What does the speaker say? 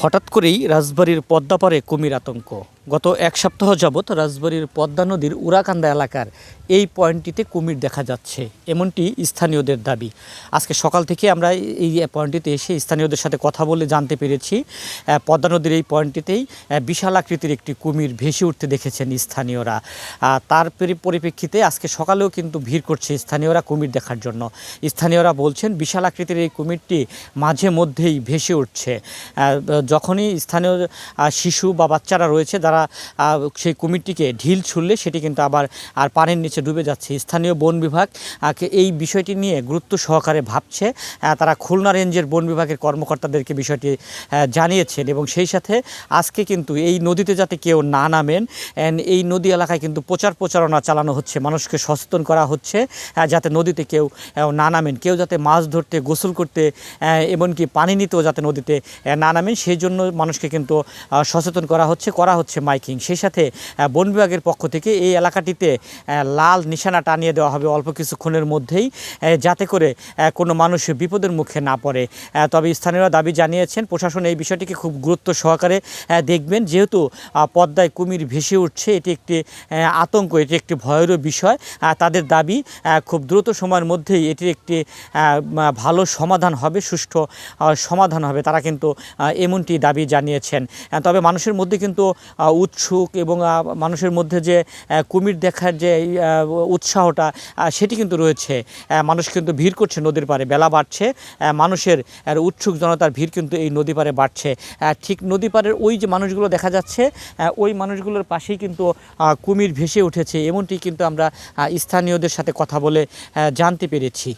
হঠাৎ করেই রাজবাড়ির পদ্মাপাড়ে কুমির আতঙ্ক। গত এক সপ্তাহ যাবৎ রাজবাড়ির পদ্মা নদীর উড়াকান্দা এলাকার এই পয়েন্টটিতে কুমির দেখা যাচ্ছে, এমনটি স্থানীয়দের দাবি। আজকে সকাল থেকে আমরা এই পয়েন্টটিতে এসে স্থানীয়দের সাথে কথা বলে জানতে পেরেছি পদ্মা নদীর এই পয়েন্টটিতেই বিশাল আকৃতির একটি কুমির ভেসে উঠতে দেখেছেন স্থানীয়রা। তার পরি- পরিপ্রেক্ষিতে আজকে সকালেও কিন্তু ভিড় করছে স্থানীয়রা কুমির দেখার জন্য। স্থানীয়রা বলছেন, বিশাল আকৃতির এই কুমিরটি মাঝে মধ্যেই ভেসে উঠছে। যখনই স্থানীয় শিশু বা বাচ্চারা রয়েছে, যারা আহ, সেই কুমিরটিকে ঢিল ছুড়লে সেটি কিন্তু আবার আর পানির নিচে ডুবে যাচ্ছে। স্থানীয় বন বিভাগ এই বিষয়টি নিয়ে গুরুত্ব সহকারে ভাবছে। তারা খুলনা রেঞ্জের বন বিভাগের কর্মকর্তাদেরকে বিষয়টি জানিয়েছেন এবং সেই সাথে আজকে কিন্তু এই নদীতে যাতে কেউ না নামেন এই নদী এলাকায় কিন্তু প্রচার প্রচারণা চালানো হচ্ছে মানুষকে সচেতন করা হচ্ছে যাতে নদীতে কেউ না নামেন। কেউ যাতে মাছ ধরতে গোসল করতে এমনকি পানি নিতেও যাতে নদীতে না নামেন সেই জন্য মানুষকে কিন্তু সচেতন করা হচ্ছে করা হচ্ছে। মাইকিং। সেই সাথে বন বিভাগের পক্ষ থেকে এই এলাকাটিতে লাল নিশানা টানিয়ে দেওয়া হবে অল্প কিছুক্ষণের মধ্যেই যাতে করে কোনো মানুষ বিপদের মুখে না পড়ে। তবে স্থানীয়রা দাবি জানিয়েছেন, প্রশাসন এই বিষয়টিকে খুব গুরুত্ব সহকারে দেখবেন। যেহেতু পদ্মায় কুমির ভেসে উঠছে, এটি একটি আতঙ্ক, এটি একটি ভয়েরও বিষয়। তাদের দাবি খুব দ্রুত সময়ের মধ্যেই এটির একটি ভালো সমাধান হবে, সুষ্ঠু সমাধান হবে। তারা কিন্তু এমনটি দাবি জানিয়েছেন। তবে মানুষের মধ্যে কিন্তু উৎসুক এবং মানুষের মধ্যে যে কুমির দেখার যে উৎসাহটা সেটি কিন্তু রয়েছে। মানুষ কিন্তু ভিড় করছে নদীর পাড়ে, বেলা বাড়ছে। মানুষের উৎসুক জনতার ভিড় কিন্তু এই নদী পারে বাড়ছে। ঠিক নদী পাড়ের ওই যে মানুষগুলো দেখা যাচ্ছে ওই মানুষগুলোর পাশেই কিন্তু কুমির ভেসে উঠেছে। এমনটি কিন্তু আমরা স্থানীয়দের সাথে কথা বলে জানতে পেরেছি।